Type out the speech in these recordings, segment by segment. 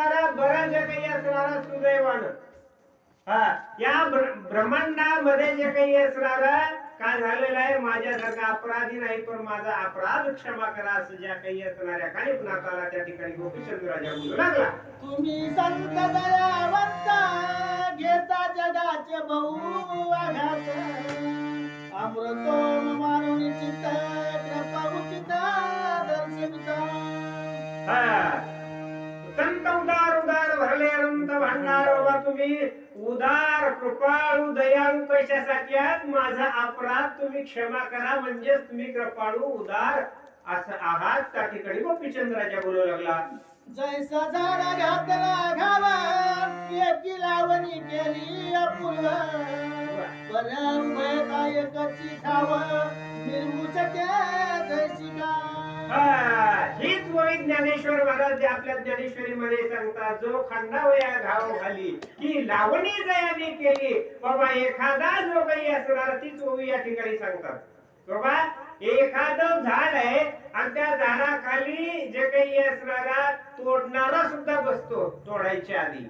असणारा बरं जे काही असणारा सुदैवानं. हा या ब्र- ब्रह्मांडामध्ये जे काही असणार काय झालेलं आहे? माझ्यासारखा अपराधी नाही पण माझा अपराध क्षमा करा असं ज्या काही असणाऱ्या कानिपनाथाला त्या ठिकाणी गोपीचंद राजा बोलू लागला. तुम्ही संत दयावंत घेता जगाचे बहु आघात. अमृतोम मानून चित्त कृपा उचित दर्शविता हा. तुम्ही उदार कृपाळू दयाळू कशासाठी आहात. माझा अपराध तुम्ही क्षमा करा. म्हणजेच तुम्ही कृपाळू उदार असं आहात. त्या ठिकाणी गोपीचंद्राच्या बोलू लागला. जैसा झाड घातला घावा एकी लावणी केली अपूर्व. बऱ्या उभयता एकची छाव निर्मुचके जैसिका. हा, हीच वळी ज्ञानेश्वर महाराज जे आपल्या ज्ञानेश्वरी मध्ये सांगतात जो खंडावया घाव घाली की लावणी जयाने केली बाबा एखादा जो काही असणार तीच ओवी या ठिकाणी सांगतात. बाबा एखाद झाड आहे आणि त्या झाडाखाली जे काही असणारा तोडणारा सुद्धा बसतो तोडायच्या आधी.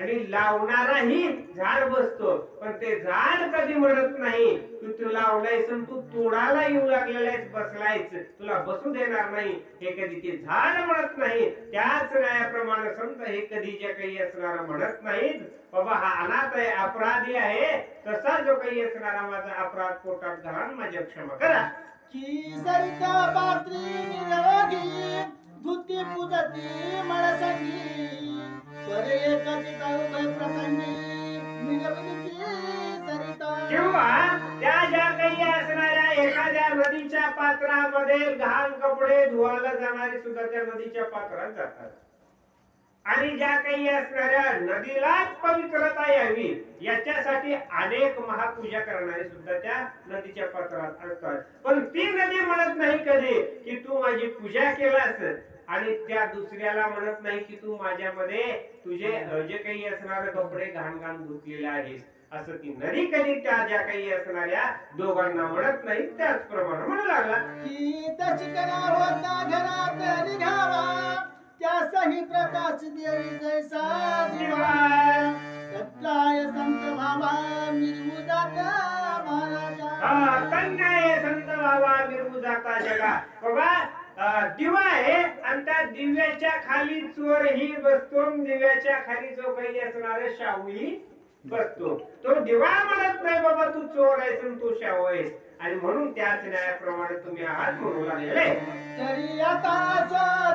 आणि लावणाराही झाड बसतो. पण ते झाड कधी म्हणत नाही. तू तू लावलायस तू तोडाला येऊ लागलेला आहेस बसलायच तुला बसू देणार नाही. हे कधी ते झाड म्हणत नाही. त्याच न्यायाप्रमाणे संत हे कधी ज्या काही असणार म्हणत नाहीत. बाबा हा अनाथ आहे अपराधी आहे. तसा जो काही असणारा माझा अपराध पोटात घालून माझ्या क्षमा करा. की सरिता पात्री निरोगी धुती पूजती मळसंगी बरे एकची उभय प्रसंगी? निरवनीची सरिता. किंवा त्या ज्या काही असणाऱ्या एखाद्या नदीच्या पात्रामध्ये घाण कपडे धुवायला जाणारे सुद्धा त्या नदीच्या पात्रात जातात. आणि ज्या काही असणाऱ्या नदीलाच पवित्रता यावी याच्यासाठी अनेक महापूजा करणारे सुद्धा त्या नदीच्या पात्रात असतात. पण ती नदी म्हणत नाही कधी की तू माझी पूजा केलास. आणि त्या दुसऱ्याला म्हणत नाही की तू माझ्यामध्ये तुझे जे काही असणारे कपडे घाण घाण धुतलेले आहेस असं ती नदी कधी त्या ज्या काही असणाऱ्या दोघांना म्हणत नाही त्याचप्रमाणे म्हणू लागला. की तशी करा होता घरात निघावा त्यासही प्रकाश देवी जैसा दिवा. संत भावा मिरवू जाता महाराजा. हा, कन्या संत बाबा मिरवू जाता जगा. बाबा दिवा आहे आणि त्या दिव्याच्या खाली चोरही बसतो आणि दिव्याच्या खाली जो काही असणार शाहूही बसतो. तो दिवा म्हणत नाही बाबा तू चोर आहेस तू शाहू आहेस. आणि म्हणून त्याच न्यायाप्रमाणे तुम्ही आहात म्हणू लागलेले तरी आता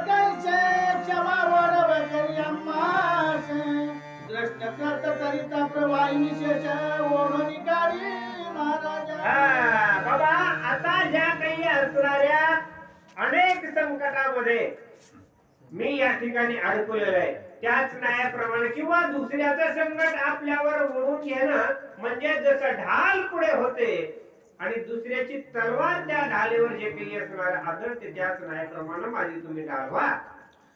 कैसे क्षमा वडव करी अम्मास दृष्ट करत सरिता प्रवाही निशेष ओढून काढी महाराजा. हा, बाबा आता ज्या काही असणाऱ्या अनेक संकटामध्ये मी या ठिकाणी अडकलेलो आहे. त्याच न्यायाप्रमाणे किंवा दुसऱ्याचं संकट आपल्यावर ओढून घेणं म्हणजे जसं ढाल पुढे होते आणि दुसऱ्याची तलवार त्या ढालीवर जे काही असणार आदळते त्याच न्यायाप्रमाणे माझी तुम्ही ढाल व्हा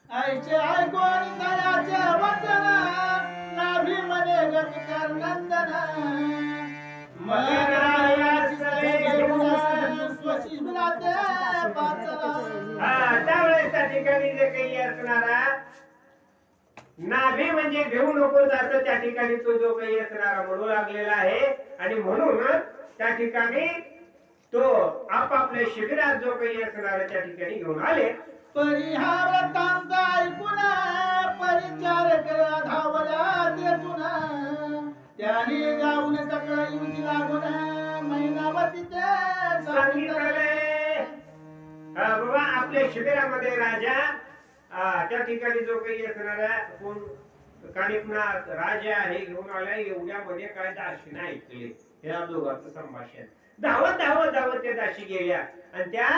ऐचे ऐकून दयाचे वचन नाभी मध्ये गत कर नंदन हा नाभी म्हणजे घेऊ नको असं त्या ठिकाणी तो जो काही असणारा म्हणू लागलेला आहे. आणि म्हणून त्या ठिकाणी तो आपापल्या शिबिरात जो काही असणारा त्या ठिकाणी घेऊन आले. परिहार ऐकून परिचार करा धावल्या तेथून. त्याने जाऊन सकाळ युती लागून महिनावती ते सांगितले. बाबा आपल्या शिबिरामध्ये राजा त्या ठिकाणी जो काही असणारा कोण कानिपनाथ राजा हे घेऊन आलाय एवढ्यामध्ये काय दाशीने ऐकले या दोघांचं संभाषण. धावत धावत धावत त्या दाशी गेल्या. आणि त्या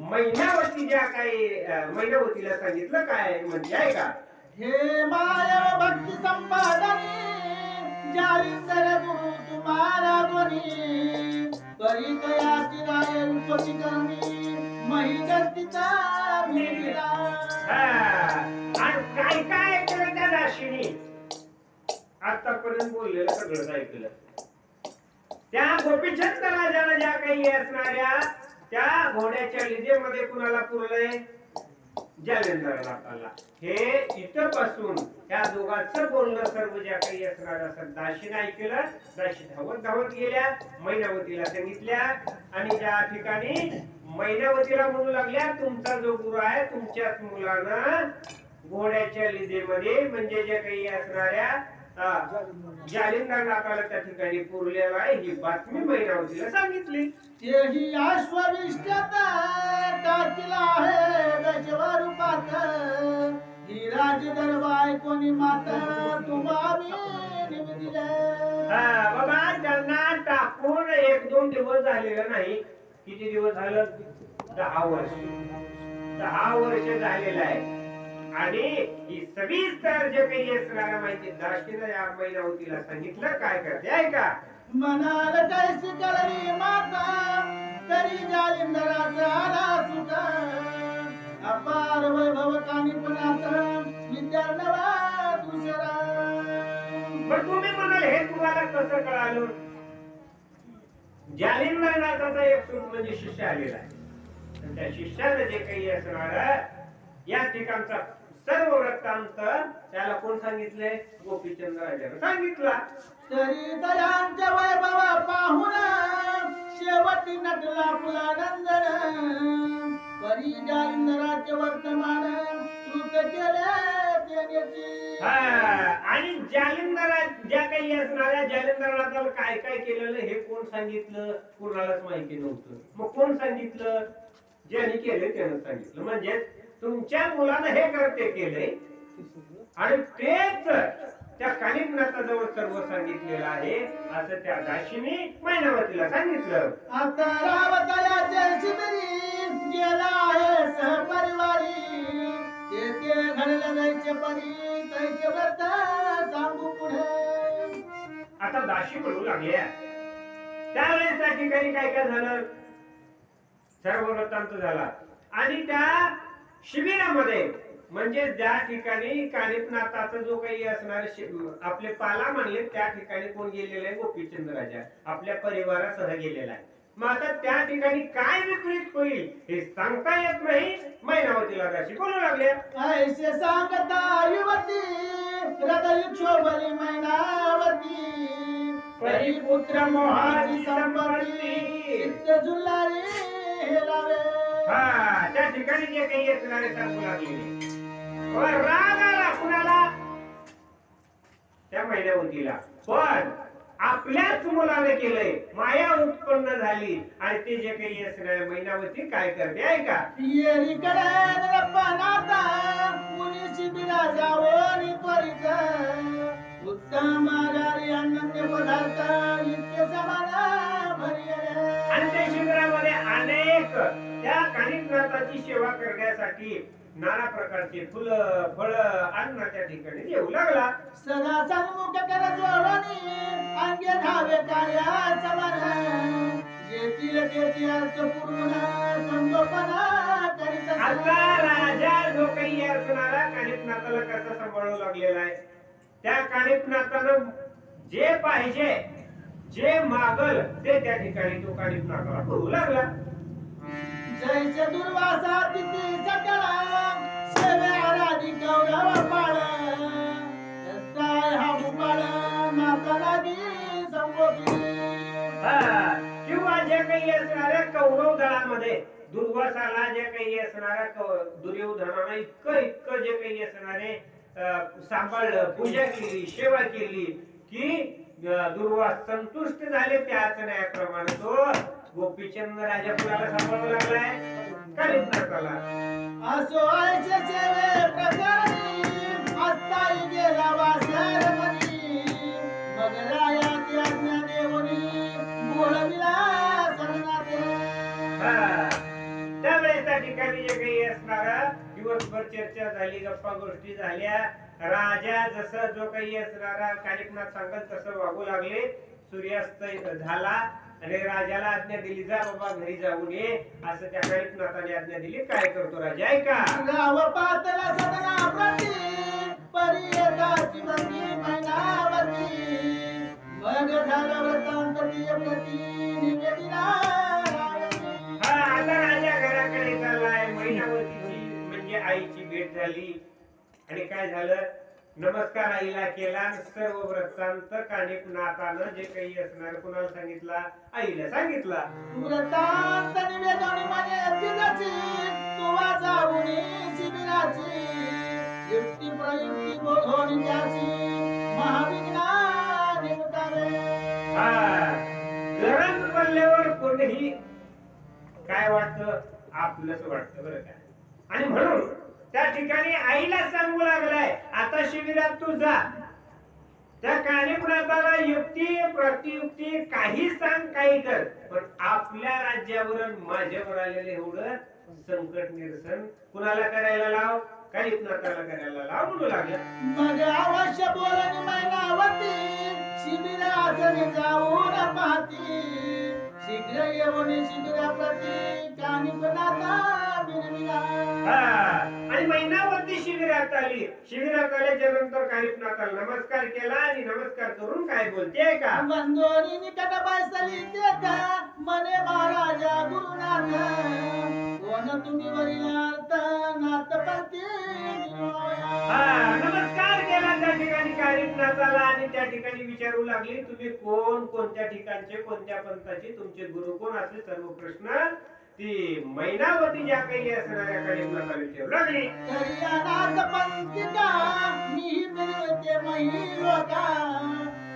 मैनावती ज्या काही महिनावतीला सांगितलं काय म्हणजे आहे का? हे माया भक्ती संपादनी जारी तर गुरु तुम्हारा गुणी परी तयाची राय उपती करणी मही गर्दीचा मिळला आतापर्यंत बोललेलं सगळं ऐकलं. त्या गोपीचंद राजाला ज्या काही असणाऱ्या त्या घोड्याच्या लिजेमध्ये कुणाला पुरलंय? जालिंदरनाथाला हे इथं पासून त्या दोघांचं बोलणं सर्व ज्या काही असणार असं दाशीनं ऐकलं दाशी धावत धावत गेल्या मैनावतीला सांगितल्या आणि ज्या ठिकाणी मैनावतीला म्हणू लागल्या तुमचा जो गुरु आहे तुमच्याच मुलानं घोड्याच्या लिजेमध्ये म्हणजे ज्या काही असणाऱ्या अं, जालिंदरनाथाला त्या ठिकाणी पुरलेला आहे. ही बातमी मैनावतीला सांगितली. तेही अश्वविष्ट्यात टाकीला आहे दशवर रूपात ही राज दरबाय कोणी मात तुम्हावी हा, बाबा त्यांना टाकून एक दोन दिवस झालेलं नाही. किती दिवस झालं? दहा वर्ष. दहा वर्ष झालेलं आहे. आणि ही सविस्तर जे काही असणाऱ्या माहिती दाशीनं या महिनावतीला सांगितलं काय करते? आहे का मनाला कैसी कळली माता तरी जालिंदराचा आला सुख अपार वैभव कानिपणात विद्यार्णवा दुसरा. पण तुम्ही म्हणाल हे तुम्हाला कसं कळालं? जालिंदरनाथाचा एक सूट म्हणजे शिष्य आलेला आहे. त्या शिष्यानं जे काही असणार या ठिकाणचा सर्व वृत्तांत त्याला कोण सांगितलंय? गोपीचंद राजानं सांगितला. तरी दयांच्या वैभव पाहून शेवटी नटला फुलानंदन परी जालिंदराचे वर्तमान श्रुत केले आणि जालिंदरा ज्या काही असणाऱ्या जालिंदरनाथाला काय काय केलेलं हे कोण सांगितलं? कोणालाच माहिती नव्हतं. मग कोण सांगितलं? ज्याने केलं त्यानं सांगितलं. म्हणजे तुमच्या मुलानं हे करते केलंय आणि तेच त्या कालिकनाथाजवळ सर्व सांगितलेलं आहे असं त्या दाशीने मैनावतीला सांगितलं. आता रावतयाचे शिबिरी गेला आहे सहपरिवारी. ते ते घडलं जायचे परी त्याचे व्रत सांगू पुढे. आता दाशी म्हणू लागल्या. त्यावेळेस त्या ठिकाणी काय काय झालं? सर्व वृत्तांत झाला. आणि त्या शिबिरामध्ये. म्हणजे ज्या ठिकाणी कानिपनाथाचा जो काही असणार आपले पाला म्हणले त्या ठिकाणी कोण गेलेले आहे? गोपीचंद राजा. आपल्या परिवारासह गेलेला आहे. मग आता त्या ठिकाणी काय विपरीत होईल हे सांगता येत नाही. मैनावतीला दाशी बोलू लागल्या. ऐसे सांगता युवती हृदय क्षोभली मैनावती. परिपुत्र मोहाची संपत्ती. चित्त हा त्या ठिकाणी जे काही असणारे सांगू लागले राग आला कुणाला? त्या महिन्यावतीला पण आपल्याच मुलाने केलंय. माया उत्पन्न झाली. आणि ते जे काही असणारे महिनावती काय करते ऐका येरीकडे नरपणाता मुनीची बिना जावोनी त्वरित. उत्तम आगारी अनन्य पदार्थ इतके समान आणि त्या शिबिरामध्ये अनेक त्या कानिकनाथाची सेवा करण्यासाठी नाना प्रकारचे फुलं फळ अन्न त्या ठिकाणी येऊ लागला. सदा सन्मुख कर जोडणी अंगे धावे पूर्ण संगोपना आता राजा जो काही असणारा कानिपनाथाला कसा सांभाळू लागलेला आहे? त्या कानिपनाथानं जे पाहिजे जे मागल ते त्या ठिकाणी तो कानिपनाथाला करू लागला. जैसे दुर्वासा तिथे सेवे आराधी गौरव पाळ हा किंवा जे काही असणाऱ्या कौरव दळामध्ये दुर्वासाला जे काही असणाऱ्या कौ- दुर्योधनानं इतकं इतकं जे काही असणारे सांभाळलं पूजा केली सेवा केली की दुर्वास संतुष्ट झाले त्याच न्यायाप्रमाणे तो गोपीचंद राजा कुणाला सांभाळू लागलाय? कालिंदराला असो आयचे सेवे प्रकारी आत्ताही गेला वासर मनी मग राया ती आज्ञा देवनी बोलविला सरनाथे हा. त्यावेळेस त्या ठिकाणी जे काही असणार दिवसभर चर्चा झाली गप्पा गोष्टी झाल्या. राजा जसं जो काही असणारा कालिकनाथ सांगत तसं वागू लागले. सूर्यास्त झाला. आणि राजाला आज्ञा दिली जा बाबा घरी जाऊन ये. असं त्या कालिकनाथाने आज्ञा दिली. काय करतो राजा? ऐका. गाव पातला सदना प्रती परी एकाची बंदी मैनावती. मग झालं वृत्तांत प्रिय प्रती निवेदिना हा आता राजा घराकडे चाललाय. महिनावतीची म्हणजे आईची काय झालं? नमस्कार आईला केला आणि सर्व व्रतांत कानिक नातानं जे काही असणार कुणाला सांगितला? आईला सांगितला. व्रतांत निवेदन म्हणे तिजची तुवा जाऊनी शिबिराची. युक्ती प्रयुक्ती बोधोनी त्याची महाविज्ञा निमतावे गरज पडल्यावर कोणीही काय वाटतं? आपलंच वाटतं बरं का? आणि म्हणून त्या ठिकाणी आईला सांगू लागलाय आता शिबिरात तू जा. त्या कार्यप्रताला युक्ती प्रतियुक्ती काही सांग काही कर. पण आपल्या राज्यावर माझ्यावर आलेलं एवढं संकट निरसन कुणाला करायला लाव? कालिपनाथाला करायला लाव म्हणू लागला. मग अवश्य बोलणी मैनावती जाऊ जाऊन पाहती शीघ्र येऊन शिबिराप्रती कानिपनाथा बिनविला हा आणि महिनावरती शिबिरात आली. शिबिरात आल्याच्यानंतर कालिपनाथाला नमस्कार केला आणि नमस्कार करून काय बोलते का? बंदोरी निकट बैसली तेथा मने महाराजा गुरुनाथ. कोण तुम्ही वरिलार्थ नाथपंथी हा नमस्कार केला त्या ठिकाणी कालिपनाथाला आणि त्या ठिकाणी विचारू लागली तुम्ही कोण कोणत्या ठिकाणचे कोणत्या पंथाचे तुमचे गुरु कोण असे सर्व प्रश्न ती मैनावती ज्या काही असणाऱ्या कालिपनाथाला विचारू लागली.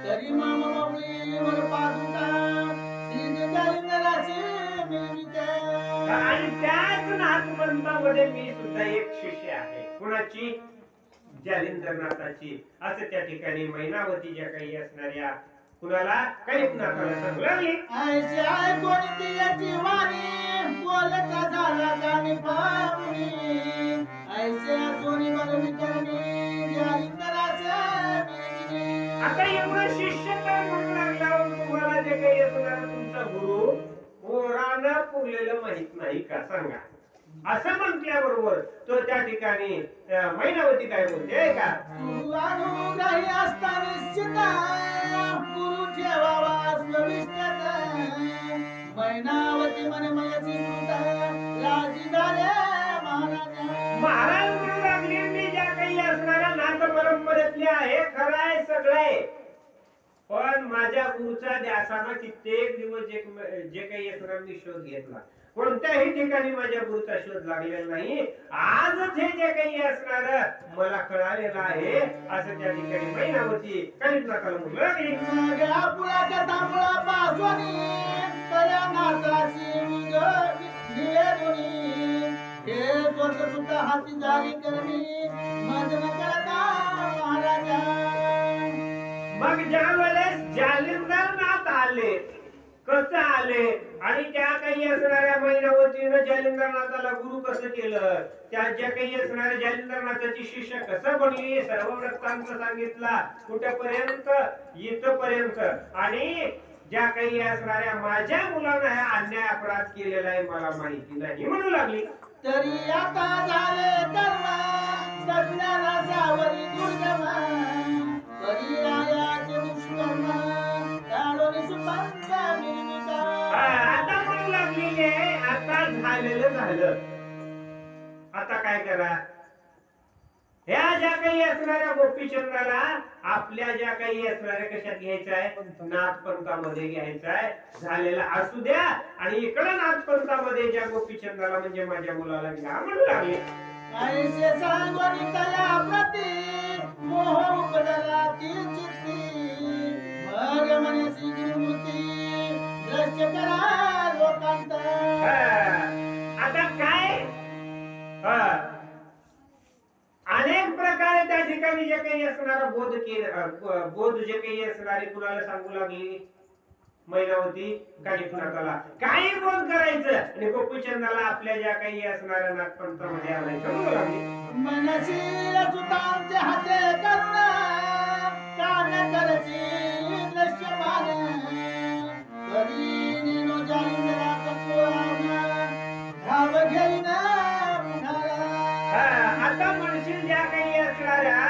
तरी पादुका. आणि त्याच नाथपंथामध्ये मी सुद्धा एक शिष्य आहे. कुणाची? जालिंदरनाथाची. असं त्या ठिकाणी मैनावती ज्या काही असणाऱ्या कुणाला कालिपनाथाला सांगू लागली ऐशी आय कोणती याची वाणी? बोलता झाला कानी पाहुणी ऐसे सोनी आता एवढं शिष्य तर म्हणू लागला? तुम्हाला जे काही असणार तुमचा गुरु पोरानं पुरलेलं माहीत नाही का? सांगा. असं म्हटल्याबरोबर तो त्या ठिकाणी अं, मैनावती काय बोलते का गुरु गुरु ठेवावा झाले महाराजा. महाराज म्हणू लागले ज्या काही असणाऱ्या नाथ परंपरेतले आहे खरं सगळं. आहे पण माझ्या गुरुचा ध्यासानं कित्येक दिवस जे जे काही असणार मी शोध घेतला. कोणत्याही ठिकाणी माझ्या गुरुचा शोध लागलेला नाही. आजच हे जे काही असणार मला कळालेलं आहे असं त्या ठिकाणी महिनावती काहीच नका लागली मग आपुला कथामुळा पासोनी तया नाथाची विग निवेदुनी हे स्वर्ग सुद्धा हाती जारी करणी. मदन करता महाराजा. मग ज्या वेळेस जालिंदरनाथ आले कसं आले? आणि त्या काही असणाऱ्या महिनावतीनं जालिंदरनाथाला गुरु कसं केलं? त्या ज्या काही असणाऱ्या जालिंदरनाथाची शिष्य कसं बनली? सर्व वृत्तांत सांगितला कुठेपर्यंत? इथपर्यंत. आणि ज्या काही असणाऱ्या माझ्या मुलानं हा अन्याय अपराध केलेला आहे मला माहिती नाही म्हणू लागली. तरी आता झाले कर्म आता म्हणू लागलेली आहे. आता झालेलं झालं. आता काय करा? ह्या ज्या काही असणाऱ्या गोपीचंदाला आपल्या ज्या काही असणाऱ्या कशात घ्यायचं आहे? नाथपंथामध्ये घ्यायचा आहे. झालेला असू द्या. आणि इकडं नाथपंथामध्ये ज्या गोपीचंदाला म्हणजे माझ्या मुलाला घ्या म्हणू लागले. आता काय? हा, अनेक प्रकारे त्या ठिकाणी जे काही असणार बोध केलं बोध जे काही असणारे कुणाला सांगू लागली? मैनावती कालिपनाथाला काही बोध करायचं. आणि गोपीचंदाला आपल्या ज्या काही असणाऱ्या नागपंथामध्ये आणायचं म्हणू लागली मनसी सुतांचे हाते करुणा. कान करची दृश्य पान करी निनो जाईंद्राचा कोळामा धाव घेईन पुन्हा हा, आता म्हणशील ज्या काही असणाऱ्या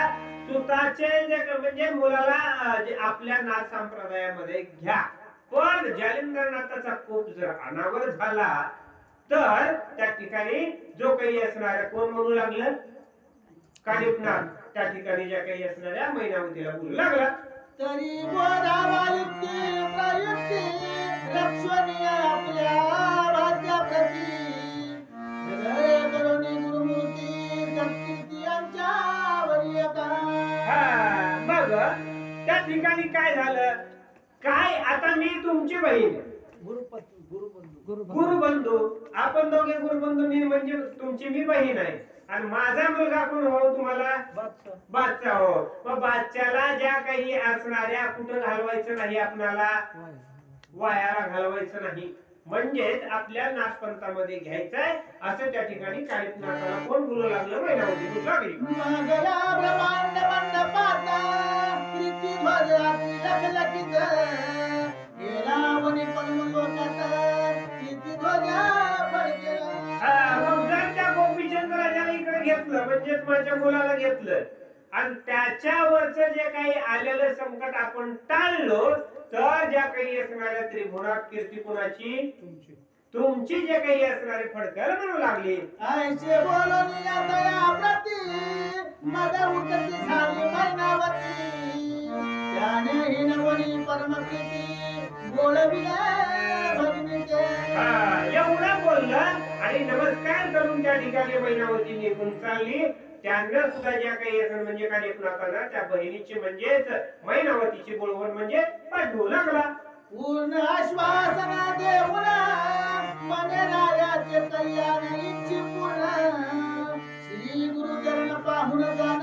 सुताचे म्हणजे मुलाला आपल्या नाथ संप्रदायामध्ये घ्या. पण जालिंदरनाथाचा कोप जर अनावर झाला तर त्या ठिकाणी जो काही असणार कोण म्हणू लागलं? कालिपनाथ त्या ठिकाणी ज्या काही असणाऱ्या मैनावतीला बोलू लागला. तरी लक्षणीय आपल्या राज्याप्रती. मग त्या ठिकाणी काय झालं? काय आता मी तुमची बहीण. गुरुबंधू. आपण दोघे गुरुबंधू मी म्हणजे तुमची मी बहीण आहे. आणि माझा मुलगा कोण हो तुम्हाला? बादशा हो. मग बादशाला ज्या काही असणाऱ्या कुठं घालवायचं नाही आपणाला वायाला घालवायचं नाही. म्हणजेच आपल्या नाथपंथामध्ये घ्यायचंय असं त्या ठिकाणी काळीत नाथाला कोण बोलू लागलं? महिनावती गेला इकडे घेतलं म्हणजेच माझ्या मुलाला घेतलं. आणि त्याच्यावरच जे काही आलेलं संकट आपण टाळलो तर ज्या काही असणाऱ्या त्रिभुवनात कीर्ती कुणाची? तुमची. जे काही असणारे फडकल म्हणू लागली. बोलून या दया प्रती. मद उतरती हिनवणी बोलविले भगिनीचे एवढं बोललं आणि नमस्कार करून त्या ठिकाणी मैनावती निघून चालली. त्यांना सुद्धा ज्या काही असं म्हणजे कार्यक्रमाला त्या बहिणीची म्हणजेच मैनावतीची बोलवण म्हणजे पाठवू लागला. पूर्ण आश्वासन देऊन मने रायाचे कल्याण इच्छी पूर्ण श्री गुरुचरण पाहून जाण